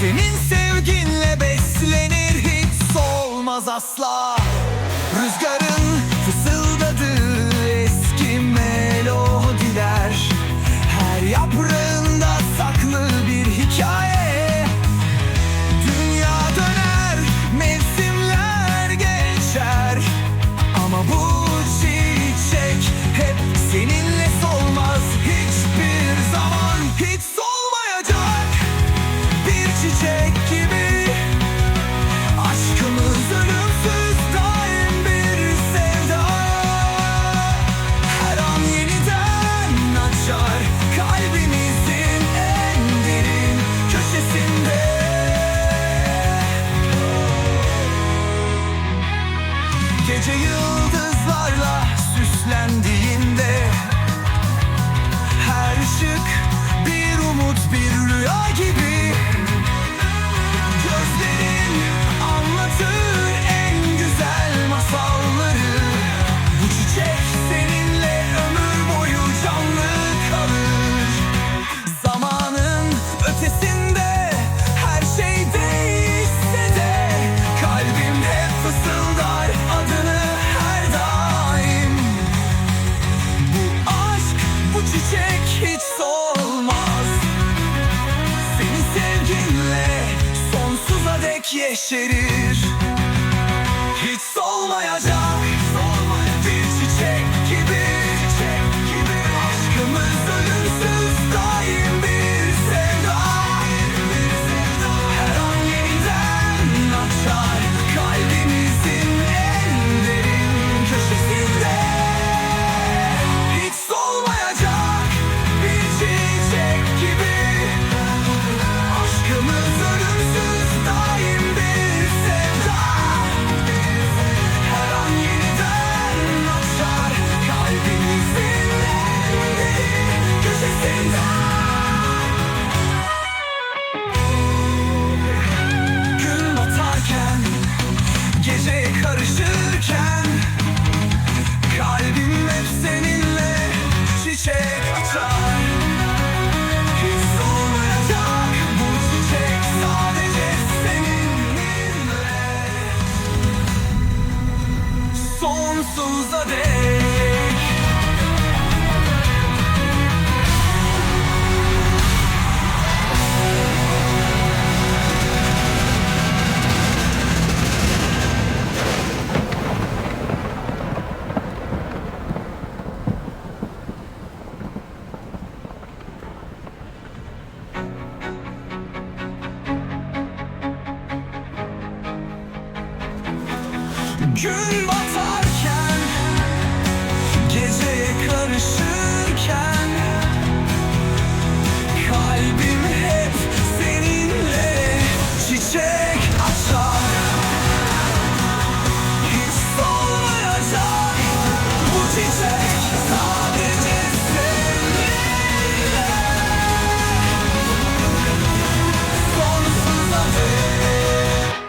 Senin sevginle beslenir hiç solmaz asla. Rüzgarı to you. yeşerir Hiç solmayacak sonsuza dek. Gün batı görüşürken